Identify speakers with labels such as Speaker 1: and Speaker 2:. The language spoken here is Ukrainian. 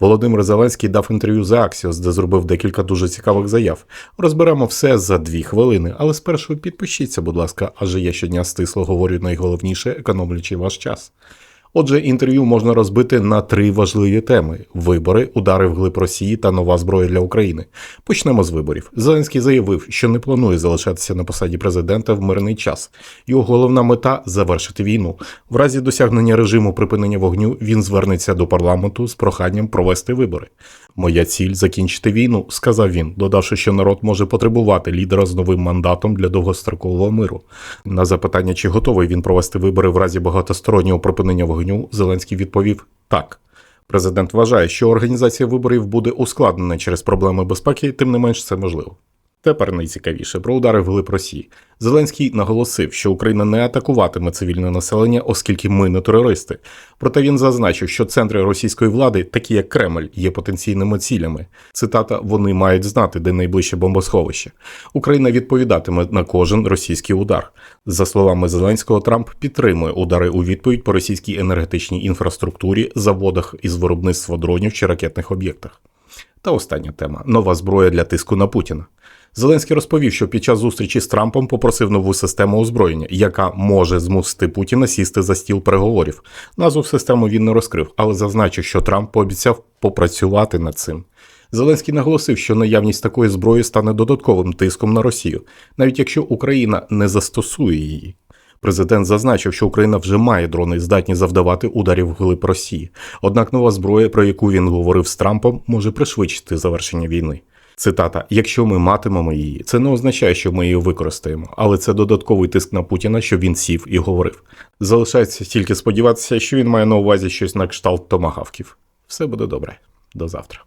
Speaker 1: Володимир Зеленський дав інтерв'ю за Аксіос, де зробив декілька дуже цікавих заяв. Розберемо все за дві хвилини, але спершу підпишіться, будь ласка, адже я щодня стисло говорю найголовніше, економлячи ваш час. Отже, інтерв'ю можна розбити на три важливі теми: вибори, удари вглиб Росії та нова зброя для України. Почнемо з виборів. Зеленський заявив, що не планує залишатися на посаді президента в мирний час. Його головна мета завершити війну. В разі досягнення режиму припинення вогню він звернеться до парламенту з проханням провести вибори. Моя ціль закінчити війну, сказав він, додавши, що народ може потребувати лідера з новим мандатом для довгострокового миру. На запитання, чи готовий він провести вибори в разі багатостороннього припинення вогню, Зеленський відповів так. Президент вважає, що організація виборів буде ускладнена через проблеми безпеки, тим не менш це можливо. Тепер найцікавіше про удари вглиб Росії. Зеленський наголосив, що Україна не атакуватиме цивільне населення, оскільки ми не терористи. Проте він зазначив, що центри російської влади, такі як Кремль, є потенційними цілями. Цитата: вони мають знати, де найближче бомбосховище. Україна відповідатиме на кожен російський удар. За словами Зеленського, Трамп підтримує удари у відповідь по російській енергетичній інфраструктурі, заводах із виробництва дронів чи ракетних об'єктах. Та остання тема нова зброя для тиску на Путіна. Зеленський розповів, що під час зустрічі з Трампом попросив нову систему озброєння, яка може змусити Путіна сісти за стіл переговорів. Назву систему він не розкрив, але зазначив, що Трамп пообіцяв попрацювати над цим. Зеленський наголосив, що наявність такої зброї стане додатковим тиском на Росію, навіть якщо Україна не застосує її. Президент зазначив, що Україна вже має дрони, здатні завдавати ударів вглиб Росії. Однак нова зброя, про яку він говорив з Трампом, може пришвидшити завершення війни. Цитата: якщо ми матимемо її, це не означає, що ми її використаємо, але це додатковий тиск на Путіна, щоб він сів і говорив. Залишається тільки сподіватися, що він має на увазі щось на кшталт томагавків. Все буде добре. До завтра.